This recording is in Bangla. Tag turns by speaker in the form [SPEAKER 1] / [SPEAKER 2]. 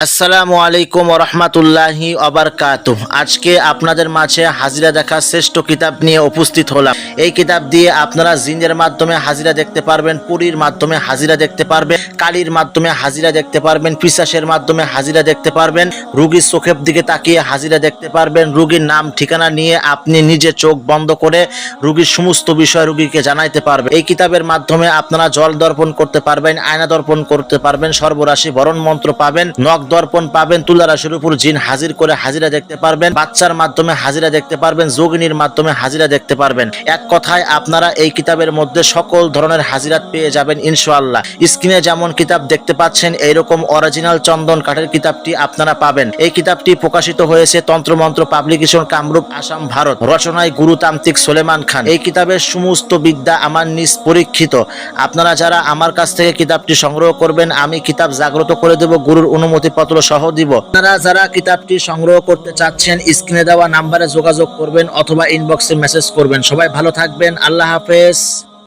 [SPEAKER 1] আসসালামু আলাইকুম রহমতুল্লাহি অবরকাত আজকে আপনাদের মাঝে হাজিরা দেখা শ্রেষ্ঠ কিতাব নিয়ে উপস্থিত হলাম। এই কিতাব দিয়ে আপনারা জিনের মাধ্যমে হাজিরা দেখতে পারবেন, পুরীর মাধ্যমে হাজিরা দেখতে পারবেন, কালির মাধ্যমে হাজিরা দেখতে পারবেন পিসাসের মাধ্যমে হাজিরা দেখতে পারবেন, রুগীর চোখের দিকে তাকিয়ে হাজিরা দেখতে পারবেন, রুগীর নাম, ঠিকানা নিয়ে আপনি নিজে চোখ বন্ধ করে রুগীর সমস্ত বিষয় রুগীকে জানাইতে পারবেন। এই কিতাবের মাধ্যমে আপনারা জল দর্পণ করতে পারবেন, আয়না দর্পণ করতে পারবেন, সর্বরাশি বরণ মন্ত্র পাবেন, নখ দর্পণ পাবেন তুলা রাশির উপর জিন হাজির করে হাজিরা দেখতে পারবেন, বাচ্চার মাধ্যমে হাজিরা দেখতে পারবেন, যোগিনীর মাধ্যমে হাজিরা দেখতে পারবেন। এক কথায় আপনারা এই কিতাবের মধ্যে সকল ধরনের হাজিরাত পেয়ে যাবেন ইনশাআল্লাহ। স্ক্রিনে যেমন কিতাব দেখতে পাচ্ছেন, এইরকম অরিজিনাল চন্দন কাঠের কিতাবটি আপনারা পাবেন। এই কিতাবটি প্রকাশিত হয়েছে তন্ত্রমন্ত্র পাবলিকেশন, কামরূপ, আসাম, ভারত। রচনায় গুরুতান্ত্রিক সোলেমান খান। এই কিতাবের সমস্ত বিদ্যা আমার নিজ পরীক্ষিত। আপনারা যারা আমার কাছ থেকে কিতাবটি সংগ্রহ করবেন, আমি কিতাব জাগ্রত করে দেব, গুরুর অনুমতি পত্র সহ দিব। আপনারা যারা কিতাবটি সংগ্রহ করতে চাচ্ছেন, স্ক্রিনে দেওয়া নাম্বারে যোগাযোগ করবেন অথবা ইনবক্সে মেসেজ করবেন। সবাই ভালো থাকবেন। আল্লাহ হাফেজ।